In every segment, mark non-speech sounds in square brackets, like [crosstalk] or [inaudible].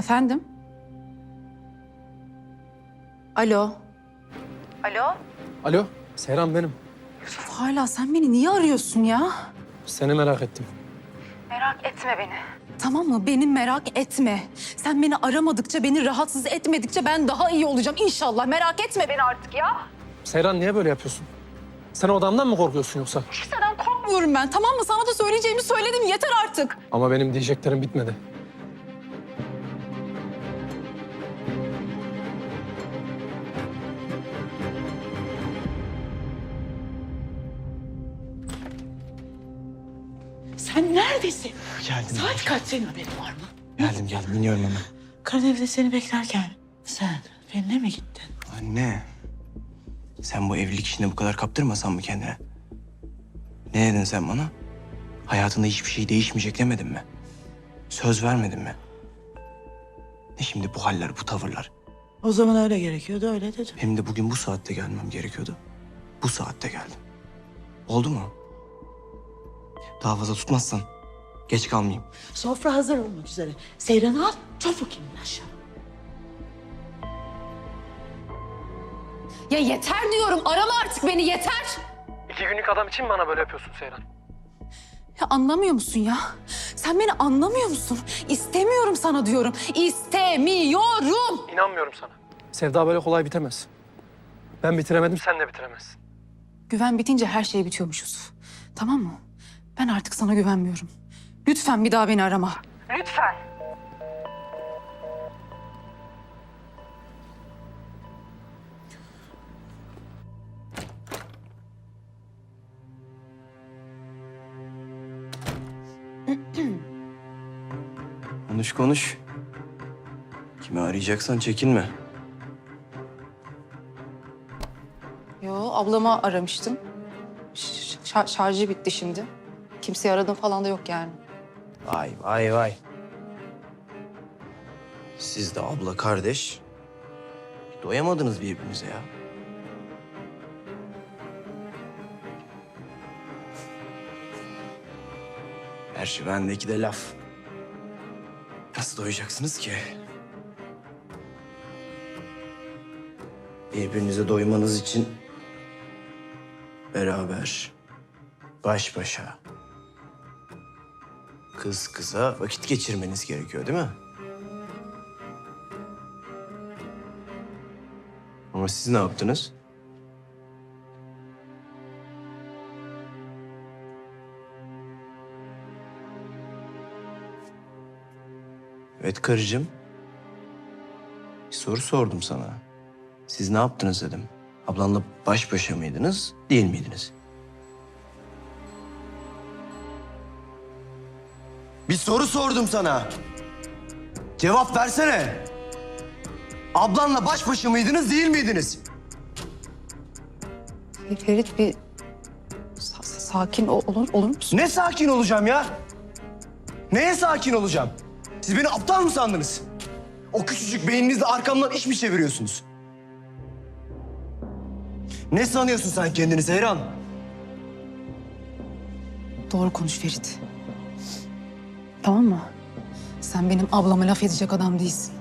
Efendim? Alo. Alo? Alo, Seyran benim. Hala sen beni niye arıyorsun ya? Seni merak ettim. Merak etme beni. Tamam mı? Beni merak etme. Sen beni aramadıkça, beni rahatsız etmedikçe ben daha iyi olacağım inşallah. Merak etme beni artık ya. Seyran niye böyle yapıyorsun? Sen o adamdan mı korkuyorsun yoksa? Kimseden korkmuyorum ben. Tamam mı? Sana da söyleyeceğimi söyledim. Yeter artık. Ama benim diyeceklerim bitmedi. Geldim. Saat kaç senin haberin var mı? Geldim geldim iniyorum hemen. Karın evde seni beklerken sen benimle mi gittin? Anne. Sen bu evlilik işine bu kadar kaptırmasan mı kendine? Ne dedin sen bana? Hayatında hiçbir şey değişmeyecek demedin mi? Söz vermedin mi? Ne şimdi bu haller, bu tavırlar? O zaman öyle gerekiyordu öyle dedim. Hem de bugün bu saatte gelmem gerekiyordu. Bu saatte geldim. Oldu mu? Daha fazla tutmazsan geç kalmayayım. Sofra hazır olmak üzere. Seyran'ı al çabuk inin aşağı. Ya yeter diyorum. Arama artık beni yeter. İki günlük adam için mi bana böyle yapıyorsun Seyran? Ya anlamıyor musun ya? Sen beni anlamıyor musun? İstemiyorum sana diyorum. İstemiyorum. İnanmıyorum sana. Sevda böyle kolay bitemez. Ben bitiremedim, sen de bitiremezsin. Güven bitince her şey bitiyormuş Yusuf. Tamam mı? Ben artık sana güvenmiyorum. Lütfen bir daha beni arama. Lütfen. Konuş konuş. Kimi arayacaksan çekinme. Yo ablama aramıştım. Ş- şa- şarjı bitti şimdi. Kimseyi aradım falan da yok yani. Vay vay vay. Siz de abla kardeş. Doyamadınız birbirinize ya. Şey bendeki de laf. Nasıl doyacaksınız ki? Birbirinize doymanız için beraber, baş başa, kız kıza vakit geçirmeniz gerekiyor değil mi? Ama siz ne yaptınız? Evet karıcığım. Bir soru sordum sana. Siz ne yaptınız dedim. Ablanla baş başa mıydınız, değil miydiniz? Bir soru sordum sana. Cevap versene. Ablanla baş başa mıydınız, değil miydiniz? Ferit bir sa- sakin ol- olur, olur musun? Ne sakin olacağım ya? Neye sakin olacağım? Siz beni aptal mı sandınız? O küçücük beyninizle arkamdan iş mi çeviriyorsunuz? Ne sanıyorsun sen kendini Seyran? Doğru konuş Ferit. Tamam mı? Sen benim ablama laf edecek adam değilsin.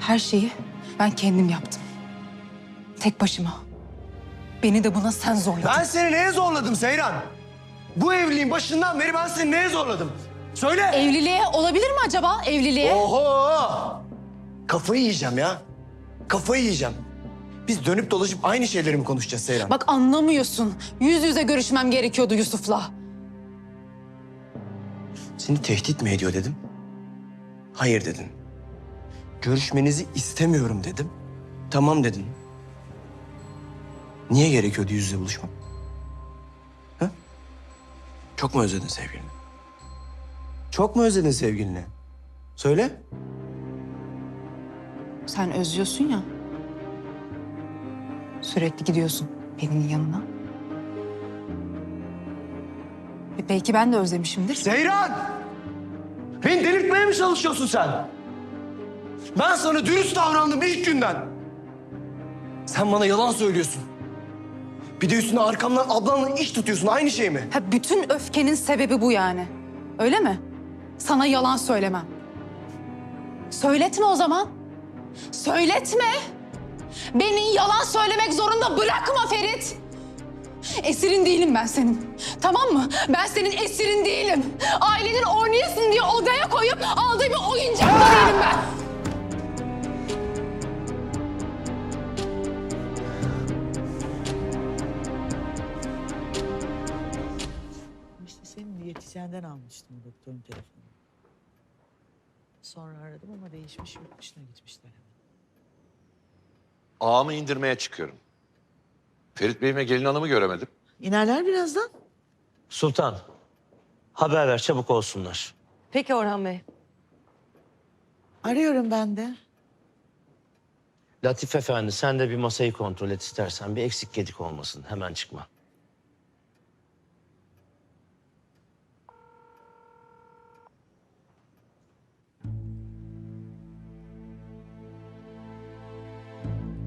Her şeyi ben kendim yaptım. Tek başıma. Beni de buna sen zorladın. Ben seni neye zorladım Seyran? Bu evliliğin başından beri ben seni neye zorladım? Söyle. Evliliğe olabilir mi acaba? Evliliğe? Oho! Kafayı yiyeceğim ya. Kafayı yiyeceğim. Biz dönüp dolaşıp aynı şeyleri mi konuşacağız Seyran? Bak anlamıyorsun. Yüz yüze görüşmem gerekiyordu Yusuf'la. Seni tehdit mi ediyor dedim. Hayır dedin. Görüşmenizi istemiyorum dedim. Tamam dedin. Niye gerekiyordu yüz yüze buluşmak? Ha? Çok mu özledin sevgilini? Çok mu özledin sevgilini? Söyle. Sen özlüyorsun ya. Sürekli gidiyorsun Pelin'in yanına. Belki ben de özlemişimdir. Seyran! Beni delirtmeye mi çalışıyorsun sen? Ben sana dürüst davrandım ilk günden. Sen bana yalan söylüyorsun. Bir de üstüne arkamdan ablanla iş tutuyorsun. Aynı şey mi? Ha bütün öfkenin sebebi bu yani. Öyle mi? Sana yalan söylemem. Söyletme o zaman. Söyletme. Beni yalan söylemek zorunda bırakma Ferit. Esirin değilim ben senin. Tamam mı? Ben senin esirin değilim. Ailenin oynayasın diye odaya koyup aldığı bir oyuncak da değilim ben. İşte senin diyetisyenden almıştım doktorun telefonunu. Sonra aradım ama değişmiş yurt dışına gitmişler hemen. Ağamı indirmeye çıkıyorum. Ferit Bey'ime gelin hanımı göremedim. İnerler birazdan. Sultan, haber ver çabuk olsunlar. Peki Orhan Bey. Arıyorum ben de. Latif Efendi sen de bir masayı kontrol et istersen. Bir eksik gedik olmasın. Hemen çıkma.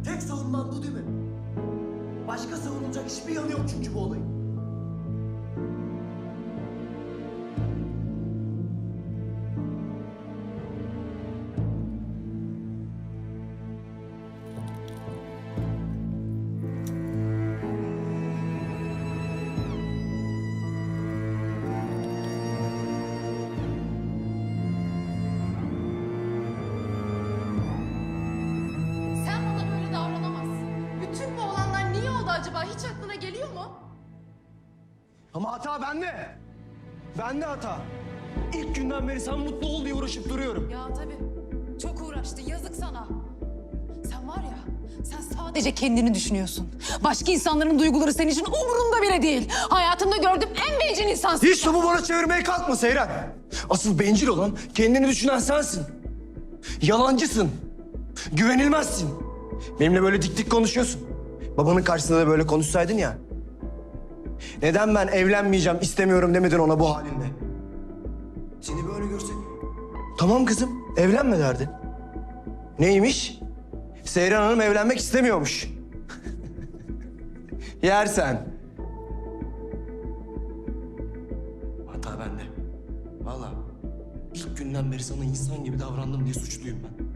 Tek savunman bu değil mi? Başka savunulacak hiçbir yanı yok çünkü bu olayın. Ama hata bende. Bende hata. İlk günden beri sen mutlu ol diye uğraşıp duruyorum. Ya tabii. Çok uğraştı. Yazık sana. Sen var ya, sen sadece kendini düşünüyorsun. Başka insanların duyguları senin için umurunda bile değil. Hayatımda gördüğüm en bencil insansın. Hiç topu bana çevirmeye kalkma Seyran. Asıl bencil olan kendini düşünen sensin. Yalancısın. Güvenilmezsin. Benimle böyle dik dik konuşuyorsun. Babanın karşısında da böyle konuşsaydın ya. Neden ben evlenmeyeceğim, istemiyorum demedin ona bu halinde? Seni böyle görse... Tamam kızım, evlenme derdi. Neymiş? Seyran Hanım evlenmek istemiyormuş. [laughs] Yersen. Hata bende. Vallahi ilk günden beri sana insan gibi davrandım diye suçluyum ben.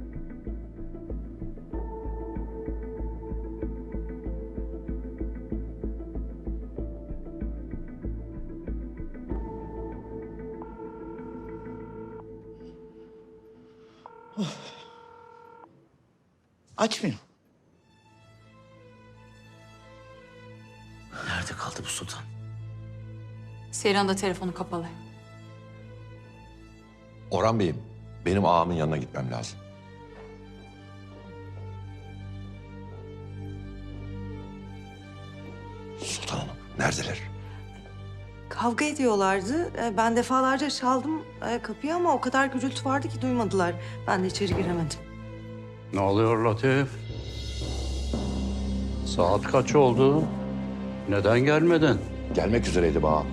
Açmıyor. Nerede kaldı bu sultan? Seyran da telefonu kapalı. Orhan Bey'im, benim ağamın yanına gitmem lazım. Sultan Hanım, neredeler? Kavga ediyorlardı. Ee, Ben defalarca çaldım e, kapıyı ama o kadar gürültü vardı ki duymadılar. Ben de içeri giremedim. Ne oluyor Latif? Saat kaç oldu? Neden gelmedin? Gelmek üzereydi ağam.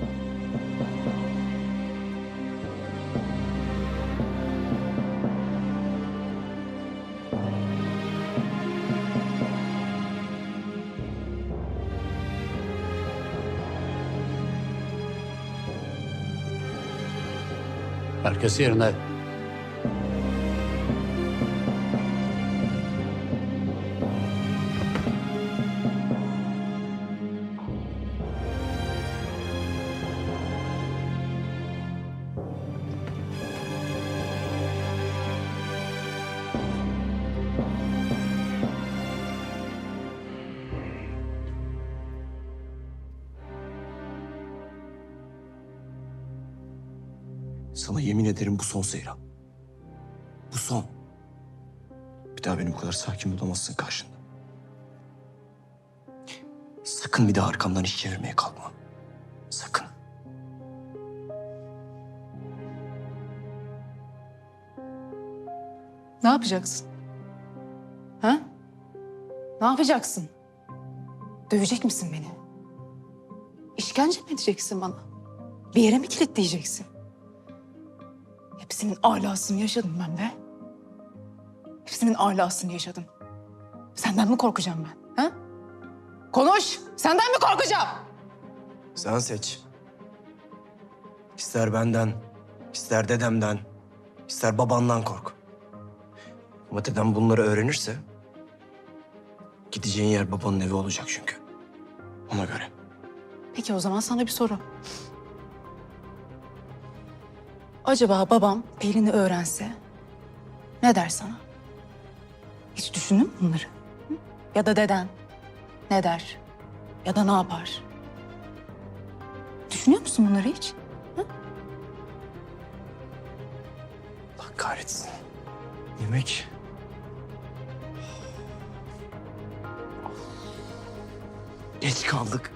Marka Serna Sana yemin ederim bu son Seyran. Bu son. Bir daha beni bu kadar sakin bulamazsın karşında. Sakın bir daha arkamdan iş çevirmeye kalkma. Sakın. Ne yapacaksın? Ha? Ne yapacaksın? Dövecek misin beni? İşkence mi edeceksin bana? Bir yere mi kilitleyeceksin? Hepsinin alasını yaşadım ben be. Hepsinin alasını yaşadım. Senden mi korkacağım ben? Ha? Konuş! Senden mi korkacağım? Sen seç. İster benden, ister dedemden, ister babandan kork. Ama dedem bunları öğrenirse... ...gideceğin yer babanın evi olacak çünkü. Ona göre. Peki o zaman sana bir soru. Acaba babam Pelin'i öğrense ne der sana? Hiç düşündün mü bunları? Hı? Ya da deden ne der? Ya da ne yapar? Düşünüyor musun bunları hiç? Allah kahretsin. Yemek. Geç kaldık.